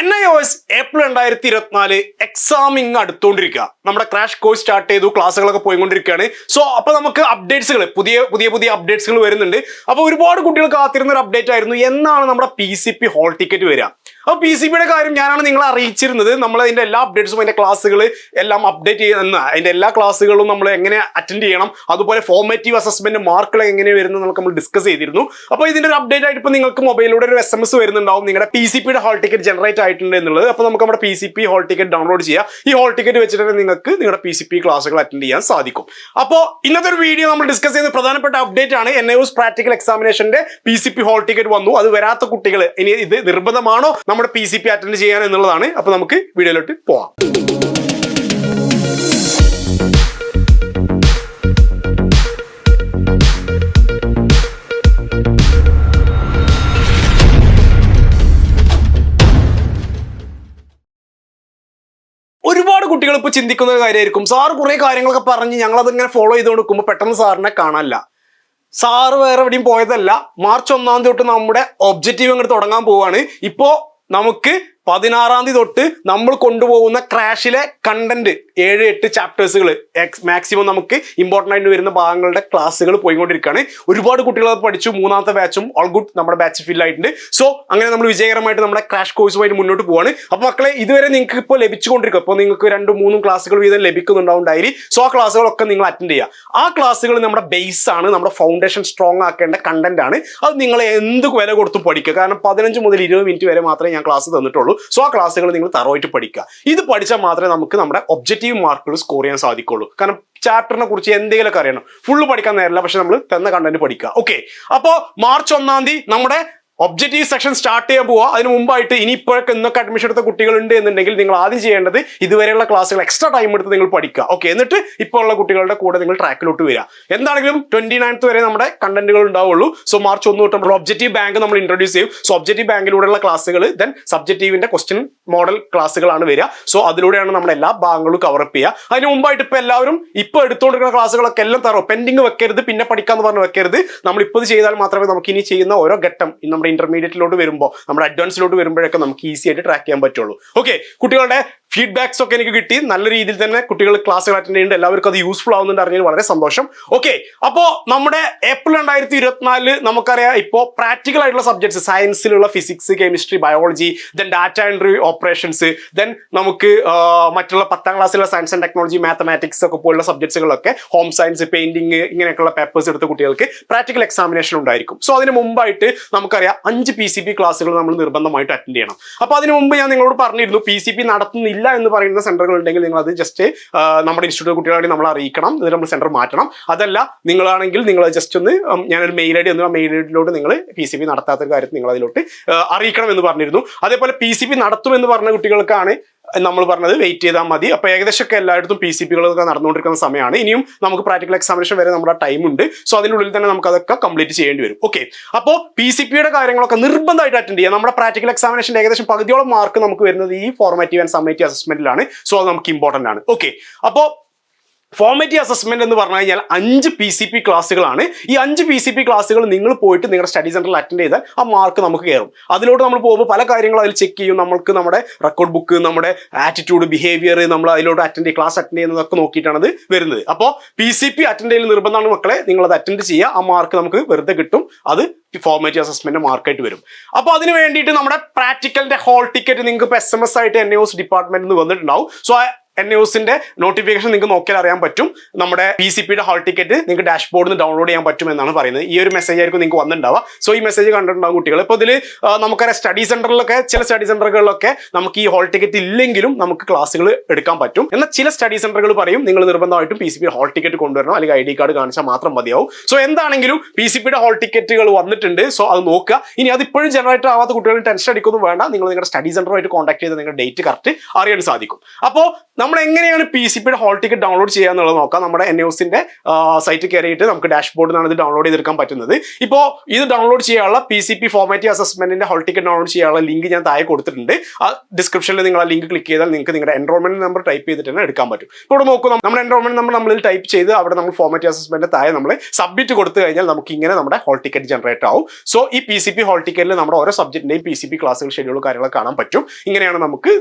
N I O S April രണ്ടായിരത്തി ഇരുപത്തിനാല് examining അടുത്തോണ്ടിരിക്കുക നമ്മുടെ ക്രാഷ് കോഴ്സ് സ്റ്റാർട്ട് ചെയ്തു ക്ലാസ്സുകളൊക്കെ പോയിക്കൊണ്ടിരിക്കുകയാണ് സോ അപ്പൊ നമുക്ക് അപ്ഡേറ്റ്സുകൾ പുതിയ പുതിയ പുതിയ അപ്ഡേറ്റ്സുകൾ വരുന്നുണ്ട്. അപ്പൊ ഒരുപാട് കുട്ടികൾ കാത്തിരുന്ന ഒരു അപ്ഡേറ്റ് ആയിരുന്നു. എന്നാണ് നമ്മുടെ P C P hall ticket വരിക. അപ്പോൾ പി സി പിയുടെ കാര്യം ഞാനാണ് നിങ്ങളെ അറിയിച്ചിരുന്നത്. നമ്മൾ അതിന്റെ എല്ലാ അപ്ഡേറ്റ്സും അതിന്റെ ക്ലാസ്സുകൾ എല്ലാം അപ്ഡേറ്റ് ചെയ്യുന്ന അതിന്റെ എല്ലാ ക്ലാസ്സുകളും നമ്മൾ എങ്ങനെ അറ്റൻഡ് ചെയ്യണം അതുപോലെ ഫോർമേറ്റീവ് അസസ്മെന്റ് മാർക്കുകൾ എങ്ങനെ വരുന്നത് നമുക്ക് നമ്മൾ ഡിസ്കസ് ചെയ്തിരുന്നു. അപ്പോൾ ഇതിന്റെ ഒരു അപ്ഡേറ്റ് ആയിട്ട് ഇപ്പോൾ നിങ്ങൾക്ക് മൊബൈലിലൂടെ ഒരു എസ് എം എസ് വരുന്നുണ്ടാവും. നിങ്ങളുടെ പി സി പിയുടെ ഹോൾ ടിക്കറ്റ് ജനറേറ്റ് ആയിട്ടുണ്ട് എന്നുള്ളത്. അപ്പോൾ നമുക്ക് നമ്മുടെ P C P hall ticket download ചെയ്യാം. ഈ ഹോൾ ടിക്കറ്റ് വെച്ചിട്ട് നിങ്ങൾക്ക് നിങ്ങളുടെ പി സി പി ക്ലാസ്സുകൾ അറ്റൻഡ് ചെയ്യാൻ സാധിക്കും. അപ്പോൾ ഇന്നത്തെ ഒരു വീഡിയോ നമ്മൾ ഡിസ്കസ് ചെയ്യുന്ന പ്രധാനപ്പെട്ട അപ്ഡേറ്റ് ആണ് N I practical എക്സാമിനേഷന്റെ P C P hall ticket വന്നു. അത് വരാത്ത കുട്ടികൾ ഇനി ഇത് നിർബന്ധമാണോ? നമ്മുടെ പി സി പി അറ്റൻഡ് ചെയ്യാൻ എന്നുള്ളതാണ്. അപ്പോൾ നമുക്ക് വീഡിയോയിലോട്ട് പോവാം. ഒരുപാട് കുട്ടികൾ ഇപ്പോൾ ചിന്തിക്കുന്ന കാര്യമായിരിക്കും. സാർ കുറേ കാര്യങ്ങളൊക്കെ പറഞ്ഞ് ഞങ്ങളത് ഇങ്ങനെ ഫോളോ ചെയ്ത് കൊടുക്കുമ്പോൾ പെട്ടെന്ന് സാറിനെ കാണാനില്ല. സാറ് വേറെ എവിടെയും പോയതല്ല. മാർച്ച് ഒന്നാം തൊട്ട് നമ്മുടെ ഒബ്ജക്റ്റീവ് അങ്ങോട്ട് തുടങ്ങാൻ പോവാണ്. ഇപ്പോൾ നമുക്ക് പതിനാറാം തീയതി തൊട്ട് നമ്മൾ കൊണ്ടുപോകുന്ന ക്രാഷിലെ കണ്ടന്റ് ഏഴ് എട്ട് ചാപ്റ്റേഴ്സുകൾ മാക്സിമം നമുക്ക് ഇമ്പോർട്ടന്റ് ആയിട്ട് വരുന്ന ഭാഗങ്ങളുടെ ക്ലാസ്സുകൾ പോയിക്കൊണ്ടിരിക്കുകയാണ്. ഒരുപാട് കുട്ടികൾ അത് പഠിച്ചു. മൂന്നാമത്തെ ബാച്ചും ഓൾ ഗുഡ് നമ്മുടെ ബാച്ച് ഫിൽ ആയിട്ടുണ്ട്. സോ അങ്ങനെ നമ്മൾ വിജയകരമായിട്ട് നമ്മുടെ ക്രാഷ് കോഴ്സുമായിട്ട് മുന്നോട്ട് പോവാണ്. അപ്പോൾ മക്കളെ ഇതുവരെ നിങ്ങൾക്ക് ഇപ്പോൾ ലഭിച്ചുകൊണ്ടിരിക്കും. അപ്പോൾ നിങ്ങൾക്ക് രണ്ടും മൂന്നും ക്ലാസ്സുകൾ വീതം ലഭിക്കുന്നുണ്ടാവും ഡയറി സോ ആ ക്ലാസ്സുകളൊക്കെ നിങ്ങൾ അറ്റൻഡ് ചെയ്യുക. ആ ക്ലാസ്സുകൾ നമ്മുടെ ബേസ് ആണ് നമ്മുടെ ഫൗണ്ടേഷൻ സ്ട്രോങ് ആക്കേണ്ട കണ്ടന്റ് ആണ്. അത് നിങ്ങൾ എന്ത് വില കൊടുത്ത് പഠിക്കുക. കാരണം പതിനഞ്ച് മുതൽ ഇരുപത് മിനിറ്റ് വരെ മാത്രമേ ഞാൻ ക്ലാസ് തന്നിട്ടുള്ളൂ. സോ ആ ക്ലാസ്സുകൾ നിങ്ങൾ തറവായിട്ട് പഠിക്കുക. ഇത് പഠിച്ചാൽ മാത്രമേ നമുക്ക് നമ്മുടെ ഒബ്ജക്റ്റീവ് മാർക്കുകൾ സ്കോർ ചെയ്യാൻ സാധിക്കുള്ളൂ. കാരണം ചാപ്റ്ററിനെ കുറിച്ച് എന്തെങ്കിലുമൊക്കെ അറിയണം. ഫുള്ള് പഠിക്കാൻ നേരമില്ല പക്ഷെ നമ്മൾ തന്ന കണ്ടന്റ് പഠിക്കുക. ഓക്കെ അപ്പോൾ മാർച്ച് ഒന്നാം തീയതി നമ്മുടെ ഒബ്ജക്റ്റീവ് സെക്ഷൻ സ്റ്റാർട്ട് ചെയ്യാൻ പോവുക അതിന് മുമ്പായിട്ട് ഇനി ഇപ്പോഴൊക്കെ ഇന്നൊക്കെ അഡ്മിഷൻ എടുത്ത കുട്ടികളുണ്ട് എന്നുണ്ടെങ്കിൽ നിങ്ങൾ ആദ്യം ചെയ്യേണ്ടത് ഇതുവരെയുള്ള ക്ലാസ്സുകൾ എക്സ്ട്രാ ടൈം എടുത്ത് നിങ്ങൾ പഠിക്കുക. ഓക്കെ എന്നിട്ട് ഇപ്പോൾ ഉള്ള കുട്ടികളുടെ കൂടെ നിങ്ങൾ ട്രാക്കിലോട്ട് വരിക. എന്താണെങ്കിലും ട്വന്റി നയൻത്ത് വരെ നമ്മുടെ കണ്ടന്റുകൾ ഉണ്ടാവുള്ളൂ. സോ മാർച്ച് ഒന്ന് തൊട്ട് നമ്മൾ ഒബ്ജക്റ്റീവ് ബാങ്ക് നമ്മൾ ഇൻട്രൊഡ്യൂസ് ചെയ്യും. സോ ഒബ്ജക്റ്റീവ് ബാങ്കിലൂടെയുള്ള ക്ലാസ്സുകൾ ദെൻ സബ്ജക്റ്റീവിന്റെ ക്വസ്റ്റ്യൻ മോഡൽ ക്ലാസ്സുകളാണ് വരിക. സോ അതിലൂടെയാണ് നമ്മൾ എല്ലാ ഭാഗങ്ങളും കവറപ്പ് ചെയ്യുക. അതിന് മുമ്പായിട്ട് ഇപ്പോൾ എല്ലാവരും ഇപ്പോൾ എടുത്തുകൊണ്ടിരിക്കുന്ന ക്ലാസ്സുകളൊക്കെ എല്ലാം തറോ പെൻഡിങ് വെക്കരുത് പിന്നെ പഠിക്കാന്ന് പറഞ്ഞ് വെക്കരുത്. നമ്മൾ ഇപ്പോൾ ചെയ്താൽ മാത്രമേ നമുക്ക് ഇനി ചെയ്യുന്ന ഓരോ ഘട്ടം ഈ നമ്മുടെ ഇന്റർമീഡിയറ്റിലോട്ട് വരുമ്പോൾ നമ്മുടെ അഡ്വാൻസിലോട്ട് വരുമ്പോഴൊക്കെ നമുക്ക് ഈസി ആയിട്ട് ട്രാക്ക് ചെയ്യാൻ പറ്റുള്ളൂ. ഓക്കെ കുട്ടികളുടെ ഫീഡ്ബാക്സ് ഒക്കെ എനിക്ക് കിട്ടി. നല്ല രീതിയിൽ തന്നെ കുട്ടികൾ ക്ലാസ്സുകൾ അറ്റൻഡ് ചെയ്യുന്നുണ്ട്. എല്ലാവർക്കും അത് യൂസ്ഫുൾ ആവുന്നുണ്ട് അറിഞ്ഞാൽ വളരെ സന്തോഷം. ഓക്കെ അപ്പോൾ നമ്മുടെ ഏപ്രിൽ രണ്ടായിരത്തി ഇരുപത്തിനാലിൽ നമുക്കറിയാം. ഇപ്പോൾ പ്രാക്ടിക്കൽ ആയിട്ടുള്ള subjects സയൻസിലുള്ള physics chemistry biology then data entry operations then നമുക്ക് മറ്റുള്ള പത്താം ക്ലാസ്സിലുള്ള സയൻസ് ആൻഡ് ടെക്നോളജി മാത്തമാറ്റിക്സ് ഒക്കെ പോലുള്ള സബ്ജക്ട്സുകളൊക്കെ ഹോം സയൻസ് പെയിന്റിങ് ഇങ്ങനെയൊക്കെയുള്ള പേപ്പേഴ്സ് എടുത്ത കുട്ടികൾക്ക് പ്രാക്ടിക്കൽ എക്സാമിനേഷൻ ഉണ്ടായിരിക്കും. സോ അതിന് മുമ്പായിട്ട് നമുക്കറിയാം അഞ്ച് പി സി പി ക്ലാസ്സുകൾ നമ്മൾ നിർബന്ധമായിട്ട് അറ്റൻഡ് ചെയ്യണം. അപ്പോൾ അതിന് മുമ്പ് ഞാൻ നിങ്ങളോട് പറഞ്ഞിരുന്നു പി സി പി നടത്തുന്നില്ല എന്ന് പറയുന്ന സെന്ററുകൾ ഉണ്ടെങ്കിൽ നിങ്ങൾ അത് ജസ്റ്റ് നമ്മുടെ ഇൻസ്റ്റിറ്റ്യൂട്ട് കുട്ടികളാണെങ്കിൽ നമ്മൾ അറിയിക്കണം. എന്നിട്ട് നമ്മൾ സെന്റർ മാറ്റണം. അതല്ല നിങ്ങളാണെങ്കിൽ നിങ്ങൾ ജസ്റ്റ് ഒന്ന് ഞാനൊരു മെയിൽ ഐ ഡി ഒന്ന് മെയിൽ ഐ ഡിയിലോട്ട് നിങ്ങൾ പി സി ബി നടത്താത്ത കാര്യത്തിൽ നിങ്ങൾ അതിലോട്ട് അറിയിക്കണം എന്ന് പറഞ്ഞിരുന്നു. അതേപോലെ പി സി ബി നടത്തുമെന്ന് പറഞ്ഞ കുട്ടികൾക്കാണ് നമ്മൾ പറഞ്ഞത് വെയിറ്റ് ചെയ്താൽ മതി. അപ്പോൾ ഏകദേശമൊക്കെ എല്ലായിടത്തും പി സി പികളൊക്കെ നടന്നുകൊണ്ടിരിക്കുന്ന സമയമാണ്. ഇനിയും നമുക്ക് പ്രാക്ടിക്കൽ എക്സാമിനേഷൻ വരെ നമ്മുടെ ടൈം ഉണ്ട്. സോ അതിനുള്ളിൽ തന്നെ നമുക്ക് അതൊക്കെ കംപ്ലീറ്റ് ചെയ്യേണ്ടി വരും. ഓക്കെ അപ്പോൾ പി സി പിയുടെ കാര്യങ്ങളൊക്കെ നിർബന്ധമായിട്ട് അറ്റൻഡ് ചെയ്യാം നമ്മുടെ പ്രാക്ടിക്കൽ എക്സാമിനേഷൻ ഏകദേശം പകുതിയോളം മാർക്ക് നമുക്ക് വരുന്നത് ഈ ഫോർമാറ്റീവ് ആൻഡ് സമ്മേറ്റീവ് അസസ്മെന്റിലാണ് സോ അത് നമുക്ക് ഇമ്പോർട്ടന്റ് ആണ്. ഓക്കെ അപ്പോൾ ഫോർമേറ്റീവ് അസസ്മെന്റ് എന്ന് പറഞ്ഞു കഴിഞ്ഞാൽ അഞ്ച് പി സി പി ക്ലാസ്സുകളാണ് ഈ അഞ്ച് പി സി പി ക്ലാസ്സുകൾ നിങ്ങൾ പോയിട്ട് നിങ്ങളുടെ സ്റ്റഡി സെന്ററിൽ അറ്റൻഡ് ചെയ്താൽ ആ മാർക്ക് നമുക്ക് കയറും. അതിലോട്ട് നമ്മൾ പോകുമ്പോൾ പല കാര്യങ്ങളും അതിൽ ചെക്ക് ചെയ്യും. നമുക്ക് നമ്മുടെ റെക്കോർഡ് ബുക്ക് നമ്മുടെ ആറ്റിറ്റ്യൂഡ് ബിഹേവിയർ നമ്മൾ അതിലോട്ട് അറ്റൻഡ് ചെയ്യും. ക്ലാസ് അറ്റൻഡ് ചെയ്യുന്നതൊക്കെ നോക്കിയിട്ടാണ് അത് വരുന്നത്. അപ്പോൾ പി സി പി അറ്റൻഡ് ചെയ്യൽ നിർബന്ധമാണ് മക്കളെ. നിങ്ങൾ അത് അറ്റൻഡ് ചെയ്യുക. ആ മാർക്ക് നമുക്ക് വെറുതെ കിട്ടും. അത് ഫോർമേറ്റീവ് അസസ്മെന്റ് മാർക്കായിട്ട് വരും. അപ്പോൾ അതിന് വേണ്ടിയിട്ട് നമ്മുടെ പ്രാക്ടിക്കലിന്റെ ഹോൾ ടിക്കറ്റ് നിങ്ങൾക്ക് ഇപ്പോൾ എസ് എം എസ് ആയിട്ട് എൻ എസ് ഡിപ്പാർട്ട്മെന്റിൽ നിന്ന് വന്നിട്ടുണ്ടാവും. സോ എൻ ന്യൂസിന്റെ നോട്ടിഫിക്കേഷൻ നിങ്ങൾക്ക് നോക്കിയാൽ അറിയാൻ പറ്റും. നമ്മുടെ പി സി പിയുടെ ഹാൾ ടിക്കറ്റ് നിങ്ങൾക്ക് ഡാഷ്ബോർഡിൽ നിന്ന് ഡൗൺലോഡ് ചെയ്യാൻ പറ്റും എന്നാണ് പറയുന്നത്. ഈ ഒരു മെസ്സേജ് ആയിരിക്കും നിങ്ങൾക്ക് വന്നിട്ടുണ്ടാവുക. സോ ഈ മെസ്സേജ് കണ്ടിട്ടുണ്ടാവും കുട്ടികൾ ഇപ്പോൾ ഇതിൽ നമുക്കറിയാം സ്റ്റഡി സെന്ററിലൊക്കെ ചില സ്റ്റഡി സെന്ററുകളിലൊക്കെ നമുക്ക് ഈ ഹാൾ ടിക്കറ്റ് ഇല്ലെങ്കിലും നമുക്ക് ക്ലാസ്സുകൾ എടുക്കാൻ പറ്റും. എന്നാൽ ചില സ്റ്റഡി സെന്ററുകൾ പറയും നിങ്ങൾ നിർബന്ധമായിട്ടും P C P hall ticket കൊണ്ടുവരണം അല്ലെങ്കിൽ ഐ ഡി കാർഡ് കാണിച്ചാൽ മാത്രം മതിയാവും. സോ എന്താണെങ്കിലും പി സി പിയുടെ ഹാൾ ടിക്കറ്റുകൾ വന്നിട്ടുണ്ട്. സോ അത് നോക്കുക. ഇനി അത് ഇപ്പോഴും ജനറേറ്റ് ആവാത്ത കുട്ടികൾ ടെൻഷൻ അടിക്കൊന്നും വേണ്ട. നിങ്ങൾ നിങ്ങളുടെ സ്റ്റഡി സെന്ററുമായിട്ട് കോൺടാക്ട് ചെയ്ത് നിങ്ങളുടെ ഡേറ്റ് കറക്റ്റ് അറിയാൻ സാധിക്കും. അപ്പോൾ നമ്മൾ എങ്ങനെയാണ് പി സി പിയുടെ ഹോൾ ടിക്കറ്റ് ഡൗൺലോഡ് ചെയ്യുക എന്നുള്ളത് നോക്കാം. നമ്മുടെ എൻ എസിന്റെ സൈറ്റ് കയറിയിട്ട് നമുക്ക് ഡാഷ്ബോർഡിൽ നിന്നാണ് ഇത് ഡൗൺലോഡ് ചെയ്തെടുക്കാൻ പറ്റുന്നത്. ഇപ്പോൾ ഇത് ഡൗൺലോഡ് ചെയ്യാനുള്ള പി സി പി ഫോർമാറ്റി അസസ്മെന്റിന്റെ ഹോൾ ടിക്കറ്റ് ഡൗൺലോഡ് ചെയ്യാനുള്ള ലിങ്ക് ഞാൻ താഴെ കൊടുത്തിട്ടുണ്ട്. ആ ഡിസ്ക്രിപ്ഷനിൽ നിങ്ങൾ ആ ലിങ്ക് ക്ലിക്ക് ചെയ്താൽ നിങ്ങൾക്ക് നിങ്ങളുടെ എൻറോൾമെന്റ് നമ്പർ ടൈപ്പ് ചെയ്തിട്ട് തന്നെ എടുക്കാൻ പറ്റും. ഇപ്പോൾ ഇവിടെ നോക്കൂ നമ്മുടെ എൻറോൾമെന്റ് നമ്പർ നമ്മൾ ടൈപ്പ് ചെയ്ത് അവിടെ നമ്മൾ ഫോർമാറ്റി അസസ്മെന്റ് താഴെ നമ്മൾ സബ്മിറ്റ് കൊടുത്തു കഴിഞ്ഞാൽ നമുക്ക് ഇങ്ങനെ നമ്മുടെ ഹോൾ ടിക്കറ്റ് ജനറേറ്റ് ആവും. സോ ഈ പി സി പി ഹോൾ ടിക്കറ്റിൽ നമ്മുടെ ഓരോ സബ്ജക്റ്റിന്റെയും പി സി പി ക്ലാസ്സുകൾ ഷെഡ്യൂൾ കാര്യങ്ങളൊക്കെ കാണാൻ പറ്റും. ഇങ്ങനെയാണ് നമുക്ക്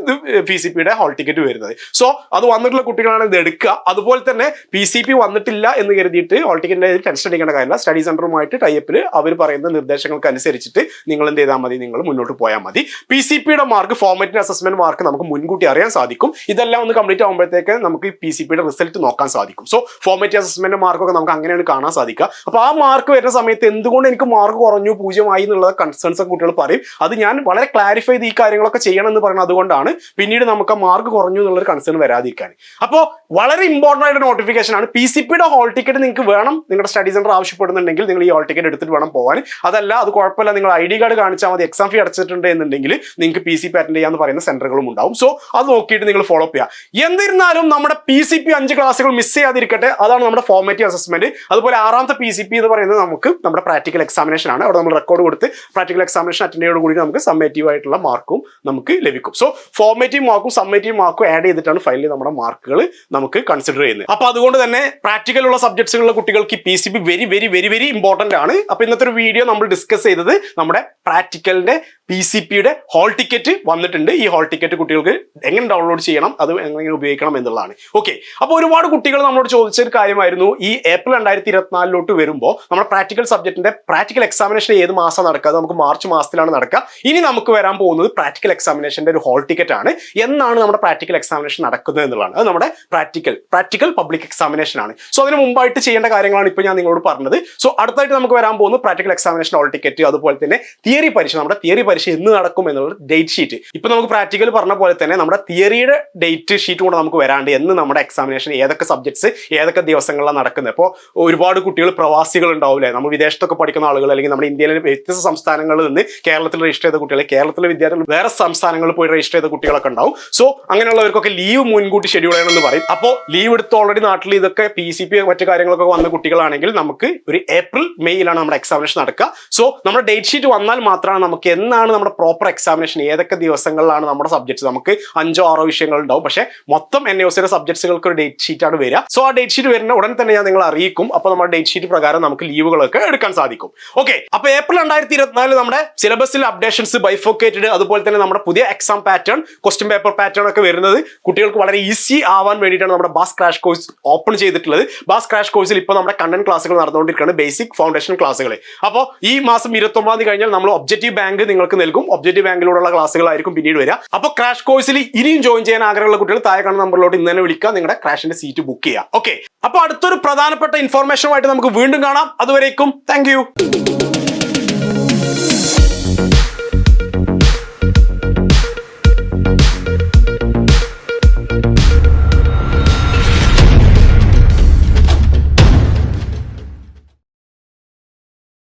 പി സി പിയുടെ ഹോൾ ടിക്കറ്റ് വരുന്നത്. സോ അത് വന്നിട്ടുള്ള കുട്ടികളാണ് ഇത് എടുക്കുക. അതുപോലെ തന്നെ പി സി പി വന്നിട്ടില്ല എന്ന് കരുതിയിട്ട് ടിക്കറ്റിന്റെ ടെൻഷൻ അടിക്കേണ്ട കാര്യമില്ല. സ്റ്റഡി സെന്ററുമായിട്ട് ടൈപ്പിൽ അവർ പറയുന്ന നിർദ്ദേശങ്ങൾക്ക് അനുസരിച്ചിട്ട് നിങ്ങൾ എന്ത് ചെയ്താൽ മതി? നിങ്ങൾ മുന്നോട്ട് പോയാൽ മതി. പി സി പിയുടെ മാർക്ക് ഫോർമാറ്റിന് അസസ്മെന്റ് മാർക്ക് നമുക്ക് മുൻകൂട്ടി അറിയാൻ സാധിക്കും. ഇതെല്ലാം ഒന്ന് കംപ്ലീറ്റ് ആകുമ്പോഴത്തേക്ക് നമുക്ക് പി സി പിയുടെ റിസൾട്ട് നോക്കാൻ സാധിക്കും. സോ ഫോർമാറ്റ് അസസ്മെന്റ് മാർക്കൊക്കെ നമുക്ക് അങ്ങനെയാണ് കാണാൻ സാധിക്കുക. അപ്പോൾ ആ മാർക്ക് വരുന്ന സമയത്ത് എന്തുകൊണ്ട് എനിക്ക് മാർക്ക് കുറഞ്ഞു പൂജ്യമായി എന്നുള്ള കൺസേൺസ് കുട്ടികൾ പറയും. അത് ഞാൻ വളരെ ക്ലാരിഫൈ ചെയ്ത് ഈ കാര്യങ്ങളൊക്കെ ചെയ്യണം എന്ന് പറയുന്നത് അതുകൊണ്ടാണ്. പിന്നീട് നമുക്ക് ആ മാർക്ക് കുറഞ്ഞു എന്നുള്ളൊരു കൺസേൺ വരാതിരിക്കാൻ. അപ്പോൾ വളരെ ഇമ്പോർട്ടന്റ് ആയിട്ട് നോട്ടിഫിക്കേഷൻ ആണ്. പി സി പിയുടെ ഹോൾ ടിക്കറ്റ് നിങ്ങൾക്ക് വേണം നിങ്ങളുടെ സ്റ്റഡി സെന്റർ ആവശ്യപ്പെടുന്നുണ്ടെങ്കിൽ നിങ്ങൾ ഈ ഹോൾ ടിക്കറ്റ് എടുത്തിട്ട് വേണം പോകാൻ അതല്ല അത് കുഴപ്പമില്ല നിങ്ങൾ ഐ ഡി കാർഡ് കാണിച്ചാൽ മതി എക്സാം ഫീ അടച്ചിട്ടുണ്ട് എന്നുണ്ടെങ്കിൽ നിങ്ങൾക്ക് പി സി പി അറ്റൻഡ് ചെയ്യാന്ന് പറയുന്ന സെന്ററുകളും ഉണ്ടാവും. സോ അത് നോക്കിയിട്ട് നിങ്ങൾ ഫോളോ അപ്പ് ചെയ്യുക. എന്നിരുന്നാലും നമ്മുടെ പി സി പി അഞ്ച് ക്ലാസ്സുകൾ മിസ് ചെയ്യാതിരിക്കട്ടെ. അതാണ് നമ്മുടെ ഫോർമേറ്റീവ് അസസ്മെന്റ് അതുപോലെ ആറാമത്തെ പി സി പി എന്ന് പറയുന്നത് നമുക്ക് നമ്മുടെ പ്രാക്ടിക്കൽ എക്സാമിനേഷൻ ആണ്. അവിടെ നമ്മൾ റെക്കോർഡ് കൊടുത്ത് പ്രാക്ടിക്കൽ എക്സാമിനേഷൻ അറ്റൻഡ് കൂടി നമുക്ക് സമ്മേറ്റീവ് ആയിട്ടുള്ള മാർക്കും നമുക്ക് ലഭിക്കും. സോ ഫോർമേറ്റീവ് മാർക്കും സമ്മേറ്റീവ് മാർക്കും ആഡ് ചെയ്തിട്ടാണ് ഫൈനലി നമ്മുടെ മാർക്കുകൾ നമുക്ക് കൺസിഡർ ചെയ്യുന്നത്. അപ്പൊ അതുകൊണ്ട് തന്നെ പ്രാക്ടിക്കൽ ഉള്ള സബ്ജക്ട്സുകളുള്ള കുട്ടികൾക്ക് P C B very very very very important ആണ്. അപ്പൊ ഇന്നത്തെ ഒരു വീഡിയോ നമ്മൾ ഡിസ്കസ് ചെയ്തത് നമ്മുടെ പ്രാക്ടിക്കലിന്റെ പി സി പിയുടെ ഹോൾ ടിക്കറ്റ് വന്നിട്ടുണ്ട്. ഈ ഹോൾ ടിക്കറ്റ് കുട്ടികൾക്ക് എങ്ങനെ ഡൗൺലോഡ് ചെയ്യണം? അത് എങ്ങനെ ഉപയോഗിക്കണം എന്നുള്ളതാണ്. ഓക്കെ അപ്പോൾ ഒരുപാട് കുട്ടികൾ നമ്മളോട് ചോദിച്ച ഒരു കാര്യമായിരുന്നു. ഈ ഏപ്രിൽ രണ്ടായിരത്തി ഇരുപത്തിനാലിലോട്ട് വരുമ്പോൾ നമ്മുടെ പ്രാക്ടിക്കൽ സബ്ജക്റ്റിന്റെ പ്രാക്ടിക്കൽ എക്സാമിനേഷൻ ഏത് മാസം നടക്കുക? നമുക്ക് മാർച്ച് മാസത്തിലാണ് നടക്കുക. ഇനി നമുക്ക് വരാൻ പോകുന്നത് പ്രാക്ടിക്കൽ എക്സാമിനേഷന്റെ ഒരു ഹോൾ ടിക്കറ്റ് ആണ്. എന്നാണ് നമ്മുടെ പ്രാക്ടിക്കൽ എക്സാമിനേഷൻ നടക്കുന്നത് എന്നുള്ളതാണ്. അത് നമ്മുടെ പ്രാക്ടിക്കൽ പ്രാക്ടിക്കൽ പബ്ലിക് എക്സാമിനേഷൻ ആണ്. സോ അതിന് മുമ്പായിട്ട് ചെയ്യേണ്ട കാര്യങ്ങളാണ് ഇപ്പോൾ ഞാൻ നിങ്ങളോട് പറഞ്ഞത്. സോ അടുത്തായിട്ട് നമുക്ക് വരാൻ പോകുന്നത് പ്രാക്ടിക്കൽ എക്സാമിനേഷൻ ഹോൾ ടിക്കറ്റ് അതുപോലെ തന്നെ തിയറി പരീക്ഷ നമ്മുടെ തിയറി പരീക്ഷ എന്ന് നടക്കും എന്നുള്ള ഡേറ്റ് ഷീറ്റ് ഇപ്പൊ നമുക്ക് പ്രാക്ടിക്കൽ പറഞ്ഞ പോലെ തന്നെ നമ്മുടെ തിയറിയുടെ ഡേറ്റ് ഷീറ്റ് കൂടെ നമുക്ക് വരാണ്ട് എന്ന് നമ്മുടെ എക്സാമിനേഷൻ ഏതൊക്കെ സബ്ജക്ട്സ് ഏതൊക്കെ ദിവസങ്ങളിലാണ് നടക്കുന്നത്. ഇപ്പോൾ ഒരുപാട് കുട്ടികൾ പ്രവാസികൾ ഉണ്ടാവില്ലേ നമ്മൾ വിദേശത്തൊക്കെ പഠിക്കുന്ന ആളുകൾ അല്ലെങ്കിൽ നമ്മുടെ ഇന്ത്യയിലെ വ്യത്യസ്ത സംസ്ഥാനങ്ങളിൽ നിന്ന് കേരളത്തിൽ രജിസ്റ്റർ ചെയ്ത കുട്ടികൾ കേരളത്തിലെ വിദ്യാർത്ഥികൾ വേറെ സംസ്ഥാനങ്ങളിൽ പോയി രജിസ്റ്റർ ചെയ്ത കുട്ടികളൊക്കെ ഉണ്ടാവും. സോ അങ്ങനെയുള്ളവർക്കൊക്കെ ലീവ് മുൻകൂട്ടി ഷെഡ്യൂൾ ചെയ്യണമെന്ന് പറയും. അപ്പോൾ ലീവ് എടുത്ത് ഓൾറെഡി നാട്ടിൽ ഇതൊക്കെ പി സി പി മറ്റു കാര്യങ്ങളൊക്കെ വന്ന കുട്ടികളാണെങ്കിൽ നമുക്ക് ഒരു ഏപ്രിൽ മെയ്യിലാണ് നമ്മുടെ എക്സാമിനേഷൻ നടക്കുക. സോ നമ്മുടെ ഡേറ്റ് ഷീറ്റ് വന്നാൽ മാത്രമാണ് നമുക്ക് എന്നാണ് നമ്മുടെ പ്രോപ്പർ എക്സാമിനേഷൻ ഏതൊക്കെ ദിവസങ്ങളിലാണ് നമ്മുടെ സബ്ജക്ട്സ് നമുക്ക് അഞ്ചോ ആറോ വിഷയങ്ങൾ ഉണ്ടാവും പക്ഷേ മൊത്തം എൻ യുസിന്റെ സബ്ജക്ട്സുകൾക്ക് ഒരു ഡേറ്റ് ഷീറ്റ് ആണ് വരിക. സോ ആ ഡേറ്റ് ഷീറ്റ് വരുന്ന ഉടൻ തന്നെ ഞാൻ നിങ്ങളെ അറിയിക്കും. അപ്പോൾ നമ്മുടെ ഡേറ്റ് ഷീറ്റ് പ്രകാരം നമുക്ക് ലീവുകളൊക്കെ എടുക്കാൻ സാധിക്കും. ഓക്കെ അപ്പോൾ ഏപ്രിൽ രണ്ടായിരത്തി ഇരുപത്തിനാല് നമ്മുടെ സിലബസിൽ അപ്ഡേഷൻസ് ബൈഫോക്കേറ്റഡ് അതുപോലെ തന്നെ നമ്മുടെ പുതിയ exam pattern question paper pattern ഒക്കെ വരുന്നത് കുട്ടികൾക്ക് വളരെ ഈസി ആവാൻ വേണ്ടിയിട്ടാണ് നമ്മുടെ ബാസ് ക്രാഷ് കോഴ്സ് ഓപ്പൺ ചെയ്തിട്ടുള്ളത്. ബാസ് ക്രാഷ് കോഴ്സിൽ ഇപ്പോൾ നമ്മുടെ കണ്ടന്റ് ക്ലാസ്സുകൾ നടന്നുകൊണ്ടിരിക്കുകയാണ്. ബേസിക് ഫൗണ്ടേഷൻ ക്ലാസ്സുകൾ അപ്പോൾ ഈ മാസം ഇരുപത്തൊമ്പതാം തീയതി കഴിഞ്ഞാൽ നമ്മൾ ഒബ്ജക്റ്റീവ് ബാങ്ക് നിങ്ങൾക്ക് നൽകും. ഒബ്ജക്റ്റീവ് ബാങ്കിലൂടെയുള്ള ക്ലാസ്സുകളായിരിക്കും പിന്നീട് വരിക. അപ്പോൾ ക്രാഷ് കോഴ്സിൽ ഇനിയും ജോയിൻ ചെയ്യാൻ ആഗ്രഹമുള്ള കുട്ടികൾ താഴെ കാണുന്ന നമ്പറിലോട്ട് ഇന്നലെ വിളിക്കുക. നിങ്ങളുടെ ക്രാഷിന്റെ സീറ്റ് ബുക്ക് ചെയ്യുക. ഓക്കെ അപ്പോൾ അടുത്തൊരു പ്രധാനപ്പെട്ട ഇൻഫോർമേഷനുമായിട്ട് നമുക്ക് വീണ്ടും കാണാം. അതുവരേക്കും താങ്ക്